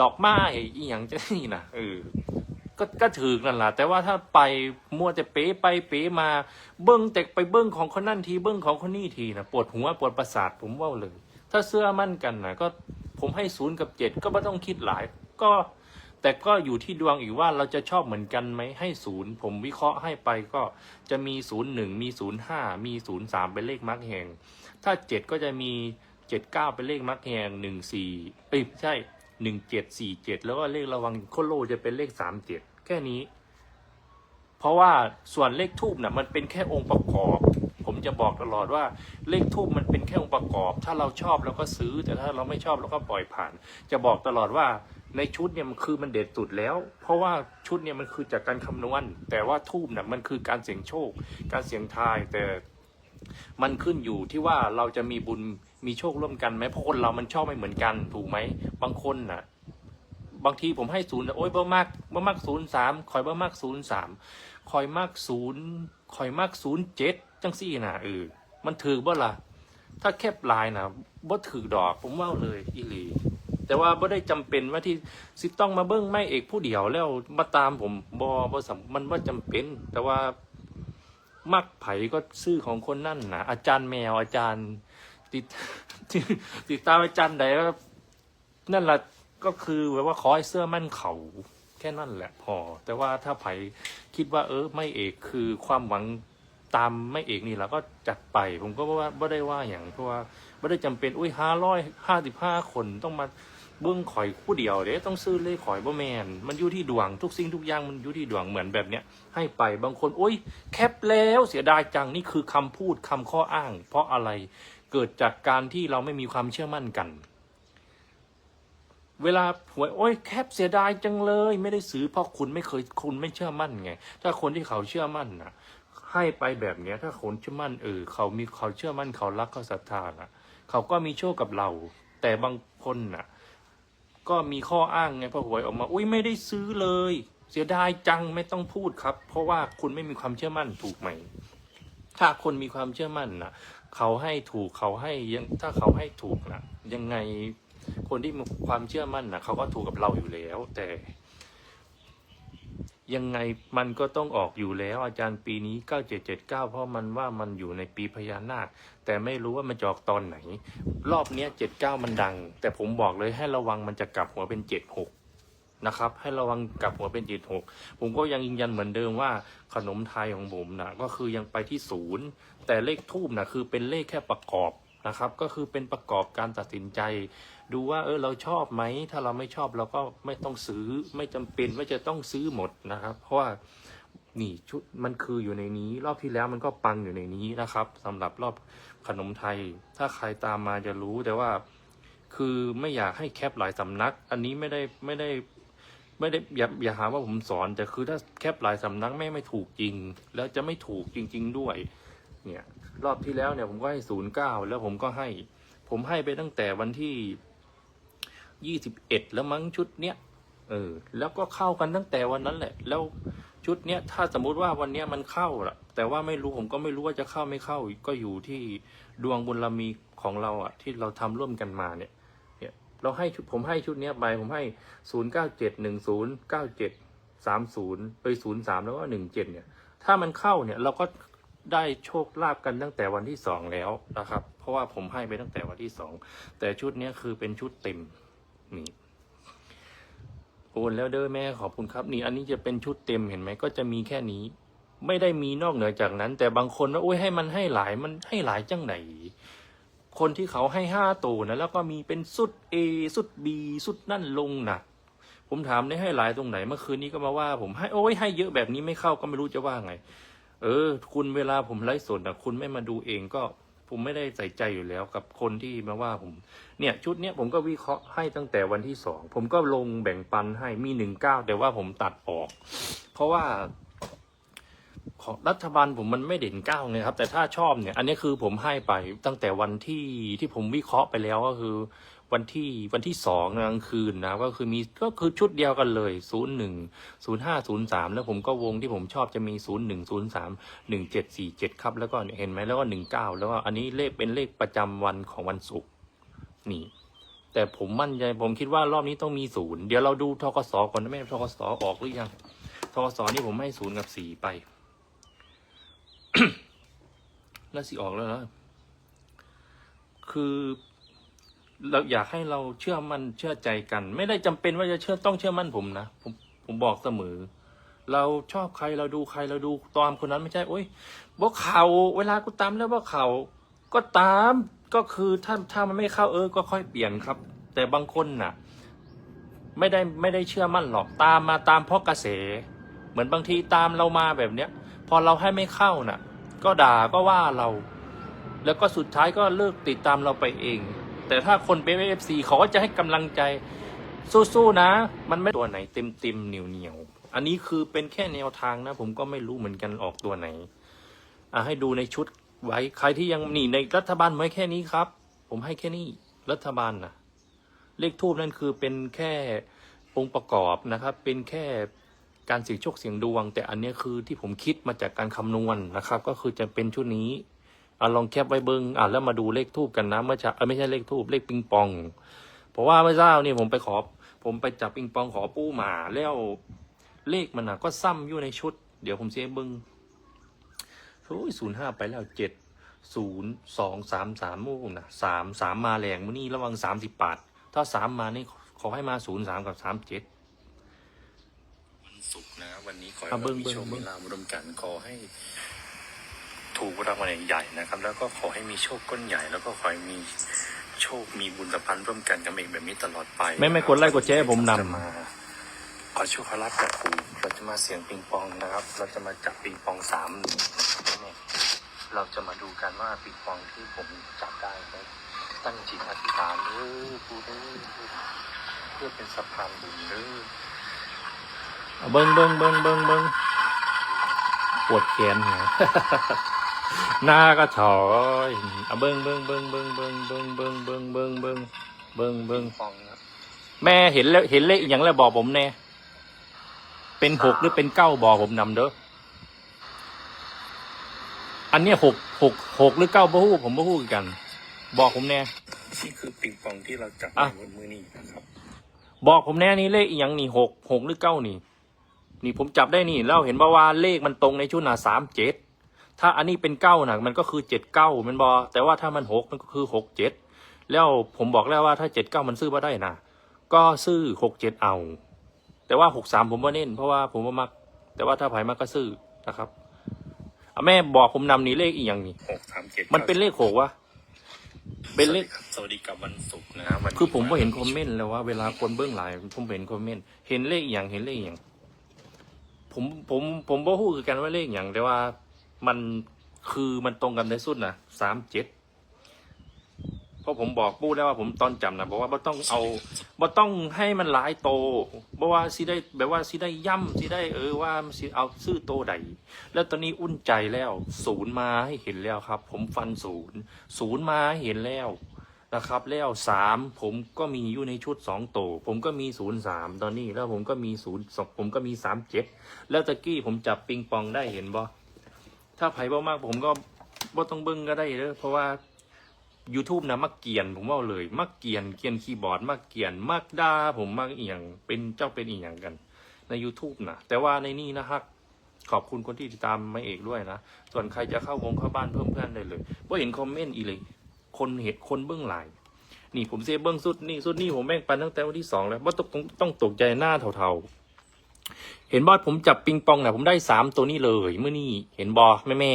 ดอกไม้อีหยังจะนี่นะเออก็ก็ถือนั่นแหละแต่ว่าถ้าไปมัวแต่เป๋ไปเป๋มาเบิ้งแต่ไปเบิ้งของคนนั่นทีเบิ้งของคนนี่ทีนะปวดหัวปวดประสาทผมว่าเลย ถ้าเสื้อมั่นกันนะก็ผมให้ศูนย์กับเจ็ดก็ไม่ต้องคิดหลาย ก็ แต่ก็อยู่ที่ดวงอีกว่าเราจะชอบเหมือนกันไหมให้ศูนย์ผมวิเคราะห์ให้ไปก็จะมีศูนย์หนึ่งมีศูนย์ห้ามีศูนย์สามเป็นเลขมาร์กแหงถ้าเจ็ดก็จะมีเจ็ดเก้าเป็นเลขมาร์กแหงหนึ่งสี่เอ้ยใช่ หนึ่งเจ็ดสี่เจ็ดแล้วก็เลขระวังโคโลจะเป็นเลขสามเจ็ดแค่นี้ เพราะว่าส่วนเลขทูบน่ะมันเป็นแค่องค์ประกอบ ผมจะบอกตลอดว่าเลขทูบมันเป็นแค่องค์ประกอบ ถ้าเราชอบเราก็ซื้อ แต่ถ้าเราไม่ชอบเราก็ปล่อยผ่าน จะบอกตลอดว่าในชุดเนี่ยมันคือมันเด็ดสุดแล้ว เพราะว่าชุดเนี่ยมันคือจากการคำนวณ แต่ว่าทูบเนี่ยมันคือการเสี่ยงโชค การเสี่ยงทายแต่มันขึ้นอยู่ที่ว่าเราจะมีบุญ มีโชคร่วมกันไหมเพราะคนเรามันชอบไม่เหมือนกันถูกไหมบางคนน่ะ บางทีผมให้ศูนย์โอ้ยเบ่มากเบ่มากศูนย์สามคอยเบ่มากศูนย์สามคอยมากศูนย์คอยมากศูนย์เจ็ดจังสี่นะเออมันถือบ่ล่ะถ้าแคบลายนะบ่ถือดอกผมว่าเลยอีหลีแต่ว่าบ่ได้จำเป็นว่าที่สิต้องมาเบิ้งไม่เอกผู้เดียวแล้วมาตามผมบ่บ่สำมันว่าจำเป็น แต่ว่ามักไผก็ซื้อของคนนั่นนะอาจารย์แมวอาจารย์ ติด ติดตามอาจารย์ใดก็นั่นแหละก็คือแบบว่าขอให้เสื้อมั่นเขาแค่นั้นแหละพอ แต่ว่าถ้าไผคิดว่า เออไม่เอกคือความหวังตามไม่เอกนี่แล้วก็จัดไป ผมก็ว่าไม่ได้ว่าอย่างเพราะว่าไม่ได้จำเป็นอุ้ยห้าร้อยห้าสิบห้าคนต้องมาเบื้องข่อยคู่เดียวเด้ต้องซื้อเลขข่อยบ่แมนมันอยู่ที่ดวงทุกสิ่งทุกอย่างมันอยู่ที่ดวงเหมือนแบบเนี้ยให้ไปบางคนอุ้ยแคปแล้วเสียดายจังนี่คือคำพูดคำข้ออ้าง เพราะอะไร เกิดจากการที่เราไม่มีความเชื่อมั่นกัน เวลาหวยโอ้ยแคบเสียดายจังเลย ไม่ได้ซื้อเพราะคุณไม่เคยคุณไม่เชื่อมั่นไง ถ้าคนที่เขาเชื่อมั่นนะให้ไปแบบเนี้ย ถ้าคนเชื่อมั่นเออเขามีเขาเชื่อมั่นเขารักเขาศรัทธานะเขาก็มีโชคกับเรา แต่บางคนน่ะ ก็มีข้ออ้างไงพอหวยออกมา อุ้ยไม่ได้ซื้อเลย เสียดายจังไม่ต้องพูดครับ เพราะว่าคุณไม่มีความเชื่อมั่นถูกไหมถ้าคนมีความเชื่อมั่นนะ เขาให้ถูกเขาให้ยังถ้าเขาให้ถูกนะยังไงคนที่มีความเชื่อมั่นนะเขาก็ถูกกับเราอยู่แล้ว แต่ ยังไงมันก็ต้องออกอยู่แล้ว อาจารย์ปีนี้ 9779 เพราะมันว่ามันอยู่ในปีพญานาค แต่ไม่รู้ว่ามันจะออกตอนไหน รอบเนี้ย79 มันดัง แต่ผมบอกเลยให้ระวังมันจะกลับหัวเป็น 76 นะครับ ให้ระวังกับหัวเป็น76ผมก็ยังยืนยันเหมือนเดิมว่าขนมไทยของผมนะก็คือยังไปที่ศูนย์แต่เลขทูบนะคือเป็นเลขแค่ประกอบนะครับ ก็คือเป็นประกอบการตัดสินใจ ดูว่าเออเราชอบไหมถ้าเราไม่ชอบเราก็ไม่ต้องซื้อไม่จำเป็นว่าจะต้องซื้อหมดนะครับ เพราะว่านี่ชุดมันคืออยู่ในนี้ รอบที่แล้วมันก็ปังอยู่ในนี้นะครับสำหรับรอบขนมไทย ถ้าใครตามมาจะรู้แต่ว่าคือไม่อยากให้แคปหลายสำนัก อันนี้ไม่ได้ไม่ได้ ไม่ได้อย่าอย่าหาว่าผมสอนแต่คือถ้าแคปหลายสำนักไม่ไม่ถูกจริง แล้วจะไม่ถูกจริง ๆ ด้วย เนี่ย รอบที่แล้วเนี่ยผมก็ให้ศูนย์เก้าแล้วผมก็ให้ ผมให้ไปตั้งแต่วันที่ยี่สิบเอ็ดแล้วมั้งชุดเนี้ยเออ แล้วก็เข้ากันตั้งแต่วันนั้นแหละ แล้วชุดเนี้ยถ้าสมมุติว่าวันเนี้ยมันเข้าละแต่ว่าไม่รู้ผมก็ไม่รู้ว่าจะเข้าไม่เข้าก็อยู่ที่ดวงบุญมีของเราอะที่เราทำร่วมกันมาเนี่ย เราให้ชุดผมให้ชุดเนี้ยไปผมให้ศูนย์เก้าเจ็ดหนึ่งศูนย์เก้าเจ็ดสามศูนย์ไปศูนย์สามแล้วก็หนึ่งเจ็ดเนี่ย ถ้ามันเข้าเนี่ยเราก็ได้โชคลาภกันตั้งแต่วันที่สองแล้วนะครับ เพราะว่าผมให้ไปตั้งแต่วันที่สองแต่ชุดเนี้ยคือเป็นชุดเต็มนี่โอนแล้วเด้อแม่ขอบคุณครับนี่ อันนี้จะเป็นชุดเต็มเห็นไหมก็จะมีแค่นี้ ไม่ได้มีนอกเหนือจากนั้น แต่บางคนว่าโอ้ยให้มันให้หลายมันให้หลายจังไหน คนที่เขาให้ห้าตัวนะแล้วก็มีเป็นสุด A สุด B สุดนั่นลงนะผมถามได้ให้หลายตรงไหนเมื่อคืนนี้ก็มาว่า ผมให้โอ้ยให้เยอะแบบนี้ไม่เข้าก็ไม่รู้จะว่าไง เออ คุณเวลาผมไลฟ์สดนะคุณไม่มาดูเองก็ผมไม่ได้ใส่ใจอยู่แล้วกับคนที่มาว่าผม เนี่ยชุดเนี้ยผมก็วิเคราะห์ให้ตั้งแต่วันที่สองผมก็ลงแบ่งปันให้มีหนึ่งเก้าแต่ว่าผมตัดออก เพราะว่า ของรัฐบาลผมมันไม่เด่นเก้าไงครับ แต่ถ้าชอบเนี่ย อันนี้คือผมให้ไปตั้งแต่วันที่ที่ผมวิเคราะห์ไปแล้วก็คือวันที่วันที่สองกลางคืนนะก็คือมีก็คือชุดเดียวกันเลยศูนย์หนึ่งศูนย์ห้าศูนย์สามแล้วผมก็วงที่ผมชอบจะมีศูนย์หนึ่งศูนย์สามหนึ่งเจ็ดสี่เจ็ดครับ แล้วก็เห็นไหมแล้วก็หนึ่งเก้าแล้วก็อันนี้เลขเป็นเลขประจำวันของวันศุกร์นี่ แต่ผมมั่นใจผมคิดว่ารอบนี้ต้องมีศูนย์เดี๋ยวเราดูทกสก่อนนะแม่ทกสออกหรือยังทกสนี่ผมให้ศูนย์กับสี่ไป แล้วสิออกแล้วคือเราอยากให้เราเชื่อมั่นเชื่อใจกัน ไม่ได้จำเป็นว่าจะเชื่อต้องเชื่อมั่นผมนะผมผมบอกเสมอ เราชอบใครเราดูใครเราดูตามคนนั้นไม่ใช่โอ้ยบอกเขาเวลากูตามแล้วบอกเขาก็ตามก็คือถ้าถ้ามันไม่เข้าเออ ก็ค่อยเปลี่ยนครับ แต่บางคนน่ะ ไม่ได้ไม่ได้เชื่อมั่นหรอกตามมาตามเพราะกระแสเหมือนบางทีตามเรามาแบบเนี้ย พอเราให้ไม่เข้าน่ะ ก็ด่าก็ว่าเรา แล้วก็สุดท้ายก็เลิกติดตามเราไปเอง แต่ถ้าคนเป็นเอฟซีเขาก็จะให้กำลังใจ สู้ๆนะ มันไม่ตัวไหนเต็มเต็มๆเหนียวเหนียวๆอันนี้คือเป็นแค่แนวทางนะ ผมก็ไม่รู้เหมือนกันออกตัวไหนอะให้ดูในชุดไว้ใครที่ยังหนีในรัฐบาลไว้แค่นี้ครับ ผมให้แค่นี้รัฐบาลนะเลขทูบนั่นคือเป็นแค่องค์ประกอบนะครับ เป็นแค่ การเสี่ยงโชคเสี่ยงดวง แต่อันนี้คือที่ผมคิดมาจากการคำนวณนะครับ ก็คือจะเป็นชุดนี้อะลองแคปไว้เบิงอะแล้วมาดูเลขทูบกันนะเมื่อเช้าไม่ใช่เลขทูบเลขปิงปอง เพราะว่าเมื่อเช้านี่ผมไปขอ ผมไปจับปิงปองขอปู้หมาแล้วเลขมันนะก็ซ้ำอยู่ในชุด เดี๋ยวผมเสียเบิงโอ้ยศูนย์ห้าไปแล้วเจ็ดศูนย์สองสามสามมู่นะสามสามมาแรงมื่อนี้ระวังสามสิบบาท ถ้าสามมานี่ขอให้มาศูนย์สามกับสามเจ็ด นศุกร์นะวันนี้ขอให้อะเบิ่เรางมีเบิ่งโชคเบิ่มีงลาภรวมกันขอให้ถูกรางวัลใหญ่ๆนะครับ แล้วก็ขอให้มีโชคก้อนใหญ่ แล้วก็ขอให้มีโชคมีบุญสัมพันธ์ร่วมกันกับเองแบบนี้ตลอดไป ไม่ไม่กดไลค์กดแชร์ให้ผมนำเราจะมาขอโชคขอรับจากครูเราจะมาเสียงปิงปองนะครับ เราจะมาจับปิงปองสามเนี่ยเราจะมาดูกันว่าปิงปองที่ผมจับได้ไหมตั้งจิตอธิษฐานเด้อครูเด้อเพื่อเป็นสะพานบุญเด้อเอา เบิ้งเบิ้งเบิ้งเบิ้งเบิ้งปวดแขนเนี่ยหน้าก็ถอยเอาเบิ้งเบิ้งเบิ้งเบิ้งเบิ้งเบิ้งเบิ้งเบิ้งเบิ้งเบิ้งเบิ้งเบิ้งปิงปองนะแม่เห็นแล้วเห็นเลขอหย่างแล้วบอกผมแน่เป็นหกหรือเป็นเก้าบอกผมนำเด้ออันเนี้ยหกหกหกหรือเก้าบ่ฮู้ผมบ่ฮู้คือกัน บอกผมแน่นี่คือปิงปองที่เราจับอะในมือนี้นะครับ บอกผมแน่นี่เลขอหย่างนี่หกหกหรือเก้านี่ นี่ผมจับได้นี่แล้วเห็นบ่ว่าเลขมันตรงในชุดน่ะสามเจ็ดถ้าอันนี้เป็นเก้าน่ะมันก็คือเจ็ดเก้ามันบอแต่ว่าถ้ามันหกมันก็คือหกเจ็ดแล้วผมบอกแล้วว่าถ้าเจ็ดเก้ามันซื้อมาได้นะก็ซื้อหกเจ็ดเอา แต่ว่าหกสามผมว่าเน้นเพราะว่าผมว่ามัก แต่ว่าถ้าไผ่มักก็ซื้อนะครับอะแม่บอกผมนำนี่เลขอีกอย่างนี่หกสามเจ็ดมันเป็นเลขหกวะเป็นเลขสวัสดีกับวันศุกร์นะวันนี้คือผมก็เห็นคอมเมนต์แล้วว่าเวลาคนเบื้องหลายผมเห็นคอมเมนต์เห็นเลขอหย่างเห็นเลขอหย่าง ผมผมผมบ่ฮู้คือกันว่าเลขอย่างแต่ว่ามันคือมันตรงกันในสุดนะสามเจ็ดเพราะผมบอกปู้แล้วว่าผมตอนจำนะบอกว่าบ่ต้องเอาบ่ต้องให้มันหลายโตบ่ว่าสิได้แบบว่าสิได้ย่ำสิได้เออว่าสิเอาซื้อโตใดแล้วตอนนี้อุ่นใจแล้ว ศูนย์มาให้เห็นแล้วครับ ผมฟันศูนย์ศูนย์มาให้เห็นแล้ว นะครับแล้วสามผมก็มีอยู่ในชุดสองโต ผมก็มีศูนย์สามตอนนี้แล้วผมก็มีศูนย์สองผมก็มีสามเจ็ดแล้วตะกี้ผมจับปิงปองได้เห็นบ่ถ้าไผ่บ่มากผมก็บ่ต้องเบิ้งก็ได้เด้อเพราะว่า YouTube นะมักเกียนผมว่าเลย มักเกียนเกียนคีย์บอร์ดมักเกียนมักด่าผมมักเอียงเป็นเจ้าเป็นอีหยังกัน ใน YouTube นะแต่ว่าในนี่นะฮักขอบคุณคนที่ติดตามไม่เอกด้วยนะ ส่วนใครจะเข้าวงเข้าบ้านเพิ่มเพื่อนได้เลยว่าเห็นคอมเมนต์อีเลย คนเห็นคนเบื้องหลายนี่ผมเซเบื้องสุดนี่สุดนี่ผมแบ่งปันตั้งแต่วันที่สองแล้วว่าต้องต้องตกใจหน้าเทาๆ เห็นบอสผมจับปิงปองนะผมได้สามตัวนี้เลยเมื่อนี่เห็นบอแม่แม่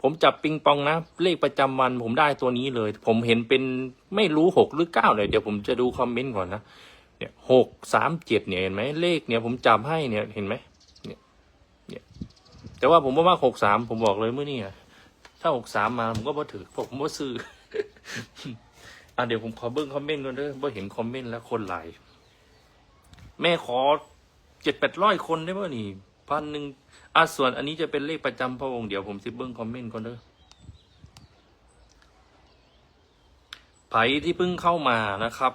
ผมจับปิงปองนะ เลขประจำวันผมได้ตัวนี้เลย ผมเห็นเป็นไม่รู้หกหรือเก้าเลยเดี๋ยวผมจะดูคอมเมนต์ก่อนนะเนี่ยหกสามเจ็ดเนี่ยเห็นไหมเลขเนี่ยผมจับให้เนี่ยเห็นไหมเนี่ยเนี่ยแต่ว่าผมว่าหกสามผมบอกเลยเมื่อนี่ถ้าหกสามมาผมก็บ่ถือผมบ่ซื้อ อะเดี๋ยวผมขอเบิ้งคอมเมนต์ก่อนเด้อบ่เห็นคอมเมนต์แล้วคนหลายแม่ขอเจ็ดแปดร้อยคนได้ป่ะนี่พันหนึ่งอะส่วนอันนี้จะเป็นเลขประจำพระองค์เดี๋ยวผมสิเบิ้งคอมเมนต์ก่อนเด้อไผที่เพิ่งเข้ามานะครับ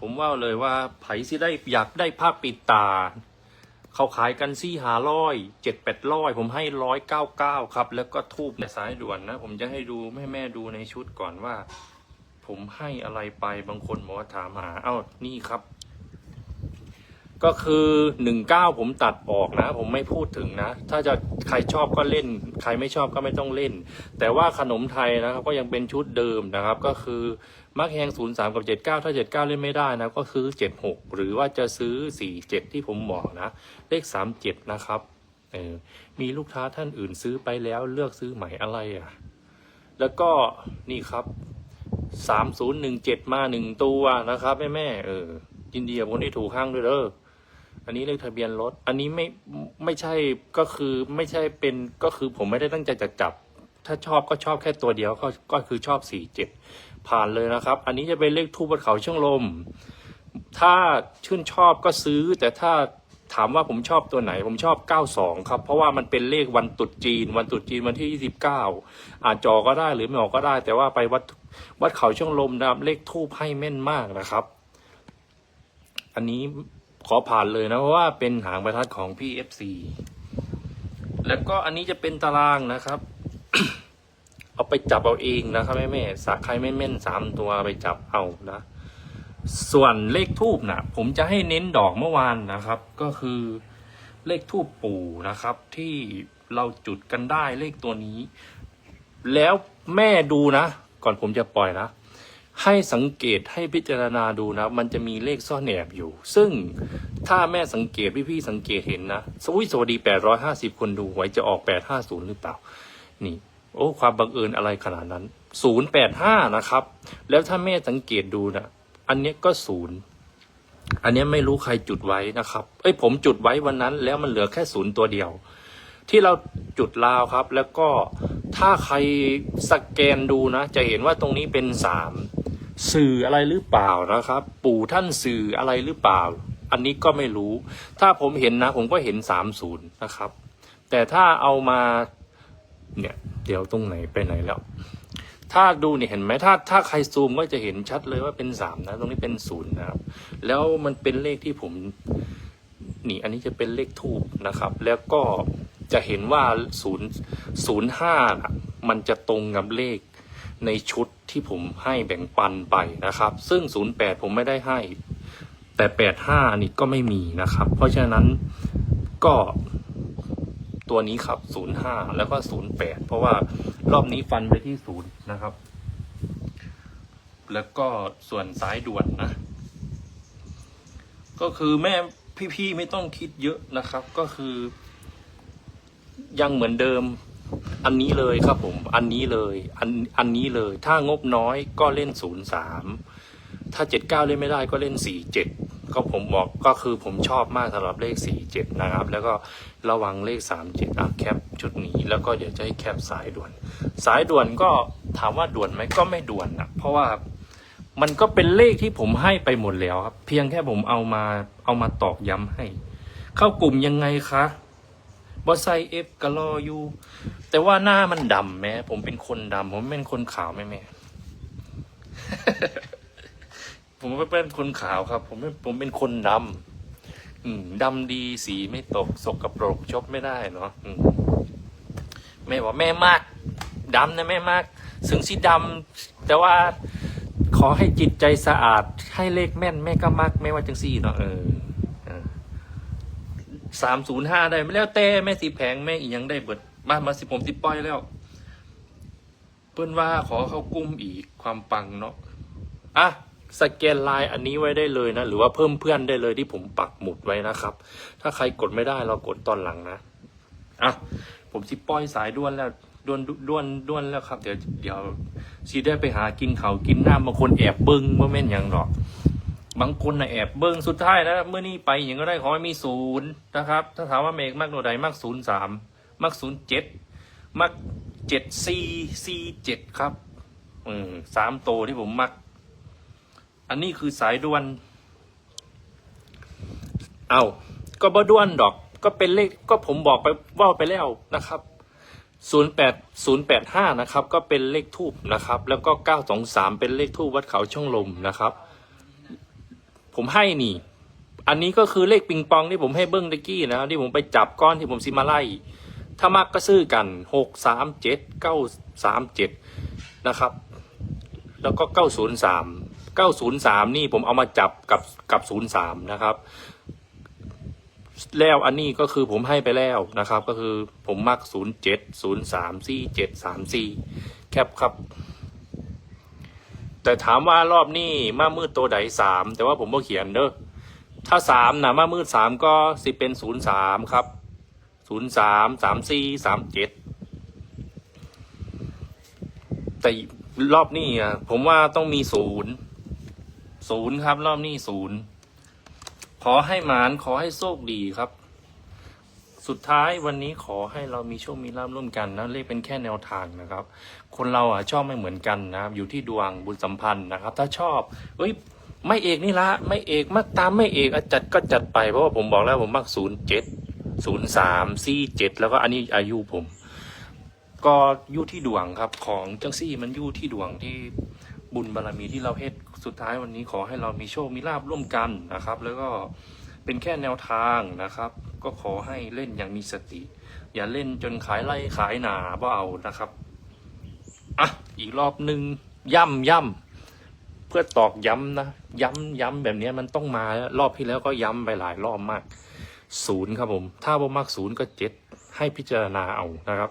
ผมว่าเลยว่าไผสิได้อยากได้ภาพปิดตา เขาขายกันซี่หาร้อยเจ็ดแปดร้อยผมให้ร้อยเก้าเก้าครับ แล้วก็ทูบในสายด่วนนะ ผมจะให้ดูแม่แม่ดูในชุดก่อนว่าผผมให้อะไรไปบางคนบอกว่าถามหา เอ้านี่ครับ ก็คือหนึ่งเก้าผมตัดออกนะ ผมไม่พูดถึงนะ ถ้าจะใครชอบก็เล่น ใครไม่ชอบก็ไม่ต้องเล่น แต่ว่าขนมไทยนะครับก็ยังเป็นชุดเดิมนะครับ ก็คือมักแฮงศูนย์สามกับเจ็ดเก้าถ้าเจ็ดเก้าเล่นไม่ได้นะก็ซื้อเจ็ดหกหรือว่าจะซื้อสี่เจ็ดที่ผมบอกนะ เลขสามเจ็ดนะครับเออมีลูกค้าท่านอื่นซื้อไปแล้วเลือกซื้อใหม่อะไรอะ แล้วก็นี่ครับสามศูนย์หนึ่งเจ็ดมาหนึ่งตัวนะครับแม่แม่เออยินดีกับคนที่ถูกข้างด้วยเด้อ อันนี้เลขทะเบียนรถ อันนี้ไม่ไม่ใช่ก็คือไม่ใช่เป็นก็คือผมไม่ได้ตั้งใจจะจับ ถ้าชอบก็ชอบแค่ตัวเดียวก็ก็คือชอบสี่เจ็ดผ่านเลยนะครับ อันนี้จะเป็นเลขทูบบนเขาช่องลม ถ้าชื่นชอบก็ซื้อ แต่ถ้าถามว่าผมชอบตัวไหน ผมชอบ 92 ครับ เพราะว่ามันเป็นเลขวันตรุษจีน วันตรุษจีนวันที่ 29 อาจจอก็ได้หรือไม่ออกก็ได้ แต่ว่าไปวัดวัดเขาช่องลมนะครับเลขทูบให้แม่นมากนะครับ อันนี้ ขอผ่านเลยนะเพราะว่าเป็นหางประทัดของพี่ FC แล้วก็อันนี้จะเป็นตารางนะครับ เอาไปจับเอาเองนะครับแม่แม่สักใครไม่แม่นสามตัวไปจับเอานะ ส่วนเลขทูบนะผมจะให้เน้นดอกเมื่อวานนะครับ ก็คือเลขทูบปู่นะครับ ที่เราจุดกันได้เลขตัวนี้ แล้วแม่ดูนะ ก่อนผมจะปล่อยนะ ให้สังเกตให้พิจารณาดูนะ มันจะมีเลขซ่อนแอบอยู่ ซึ่งถ้าแม่สังเกตพี่ๆสังเกตเห็นนะสวิสวัสดี 850 คนดูหวยจะออก 850 หรือเปล่า นี่ โอ้ความบังเอิญอะไรขนาดนั้น 085 นะครับ แล้วถ้าแม่สังเกตดูนะอันนี้ก็ศูนย์อันนี้ไม่รู้ใครจุดไว้นะครับ เอ้ยผมจุดไว้วันนั้น แล้วมันเหลือแค่ศูนย์ตัวเดียว ที่เราจุดลาวครับ แล้วก็ถ้าใครสแกนดูนะ จะเห็นว่าตรงนี้เป็นสาม สื่ออะไรหรือเปล่านะครับ ปู่ท่านสื่ออะไรหรือเปล่า อันนี้ก็ไม่รู้ ถ้าผมเห็นนะ ผมก็เห็นสามศูนย์นะครับ แต่ถ้าเอามาเนี่ยเดี๋ยวตรงไหนไปไหนแล้ว ถ้าดูเนี่ยเห็นไหมถ้าถ้าใครซูมก็จะเห็นชัดเลยว่าเป็นสามนะ ตรงนี้เป็นศูนย์นะครับ แล้วมันเป็นเลขที่ผมนี่อันนี้จะเป็นเลขทูบนะครับ แล้วก็จะเห็นว่าศูนย์ศูนย์ห้ามันจะตรงกับเลข ในชุดที่ผมให้แบ่งปันไปนะครับ ซึ่งศูนย์แปดผมไม่ได้ให้ แต่แปดห้านี่ก็ไม่มีนะครับ เพราะฉะนั้นก็ตัวนี้ครับศูนย์ห้าแล้วก็ศูนย์แปดเพราะว่ารอบนี้ฟันไปที่ศูนย์นะครับ แล้วก็ส่วนซ้ายด่วนนะ ก็คือแม่พี่ๆไม่ต้องคิดเยอะนะครับ ก็คือยังเหมือนเดิม อันนี้เลยครับผม อันนี้เลย อัน อันนี้เลย ถ้างบน้อยก็เล่นศูนย์สามถ้าเจ็ดเก้าเล่นไม่ได้ก็เล่นสี่เจ็ดก็ผมบอกก็คือผมชอบมากสำหรับเลขสี่เจ็ดนะครับ แล้วก็ระวังเลขสามเจ็ดอะแคปชุดนี้แล้วก็เดี๋ยวจะให้แคปสายด่วน สายด่วนก็ถามว่าด่วนไหมก็ไม่ด่วนนะเพราะว่ามันก็เป็นเลขที่ผมให้ไปหมดแล้วครับ เพียงแค่ผมเอามาเอามาตอกย้ำให้ เข้ากลุ่มยังไงคะ บอสไซเอฟกะรออยู่ แต่ว่าหน้ามันดำแม้ผมเป็นคนดำผมไม่เป็นคนขาวแม่แม่ผมไม่เป็นคนขาวครับ ผมไม่ผมเป็นคนดำอืมดำดีสีไม่ตกสกปรกชบไม่ได้เนาะแม่บอกแม่มากดำนะแม่มากซึ่งสีดำแต่ว่าขอให้จิตใจสะอาด ให้เลขแม่นแม่ก็มักแม่ว่าจังสี่เนาะเออ สามศูนย์ห้าได้ไม่แล้วแต่แม่สีแผงแม่อีกยังได้เบิดมามาสิผมสิปล่อยแล้ว เพื่อนว่าขอเข้ากุ้มอีกความปังเนาะอะสแกนไลน์อันนี้ไว้ได้เลยนะ หรือว่าเพิ่มเพื่อนได้เลยที่ผมปักหมุดไว้นะครับ ถ้าใครกดไม่ได้เรากดตอนหลังนะอะผมสิปล่อยสายด้วนแล้วด้วนด้วนด้วนแล้วครับ เดี๋ยวเดี๋ยวสิได้ไปหากินเขากินน้ำบางคนแอบบิ้งว่าแม่นยังหรอก บางคนนะแอบเบิ้งสุดท้ายนะเมื่อนี้ไปอย่างก็ได้ขอให้มีศูนย์นะครับ ถ้าถามว่าเมกมากโนใดมากศูนย์สามมากศูนย์เจ็ดมากเจ็ดซีซีเจ็ดครับอืมสามโตที่ผมมัก อันนี้คือสายด่วน เอาก็บ่ด้วนดอก ก็เป็นเลขก็ผมบอกไปว่าไปแล้วนะครับศูนย์แปดศูนย์แปดห้านะครับ ก็เป็นเลขทูบนะครับ แล้วก็เก้าสองสามเป็นเลขทูบวัดเขาช่องลมนะครับ ผมให้นี่ อันนี้ก็คือเลขปิงปองที่ผมให้เบิ้งตะกี้นะครับที่ผมไปจับก้อนที่ผมซิมาไล่ ถ้ามักก็ซื้อกันหกสามเจ็ดเก้าสามเจ็ดนะครับ แล้วก็903 903นี่ผมเอามาจับกับกับ03นย์สามนะครับ แล้วอันนี้ก็คือผมให้ไปแล้วนะครับ ก็คือผมมัก07 03 47 34แคปครับ แต่ถามว่ารอบนี้มามืดตัวใดสามแต่ว่าผมบ่เขียนเด้อถ้าสามนะมามืดสามก็สิเป็นศูนย์สามครับศูนย์สามสามสี่สามเจ็ดแต่รอบนี้อะผมว่าต้องมีศูนย์ศูนย์ครับ รอบนี้ศูนย์ขอให้หมานขอให้โชคดีครับ สุดท้ายวันนี้ขอให้เรามีโชคมีลาภร่วมกันนะเลขเป็นแค่แนวทางนะครับ คนเราอะชอบไม่เหมือนกันนะครับอยู่ที่ดวงบุญสัมพันธ์นะครับ ถ้าชอบเอ้ยไม่เอกนี่ละไม่เอกมักตามไม่เอกอจัดก็จัดไปเพราะว่าผมบอกแล้วผมมักศูนย์เจ็ดศูนย์สามสี่เจ็ดแล้วก็อันนี้อายุผม ก็อยู่ที่ดวงครับของจังซี่มันอยู่ที่ดวงที่บุญบารรมีที่เราเฮ็ดสุดท้ายวันนี้ขอให้เรามีโชคมีลาบร่วมกันนะครับ แล้วก็ เป็นแค่แนวทางนะครับ ก็ขอให้เล่นอย่างมีสติ อย่าเล่นจนขายไล่ขายหนาบ่เอานะครับอะอีกรอบหนึ่งย่ำย่ำเพื่อตอกย้ำนะย้ำย้ำแบบนี้มันต้องมารอบที่แล้วก็ย้ำไปหลายรอบมากศูนย์ครับผม ถ้าบ่มากศูนย์ก็เจ็ดให้พิจารณาเอานะครับ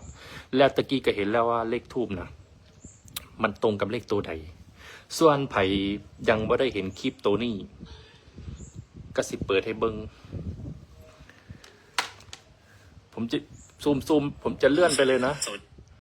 แล้วตะกี้ก็เห็นแล้วว่าเลขทูบนะมันตรงกับเลขตัวใด ส่วนไผ่ยังไม่ได้เห็นคลิปตัวนี้ ก็สิเปิดให้เบิงผมจะซูมซูมผมจะเลื่อนไปเลยนะ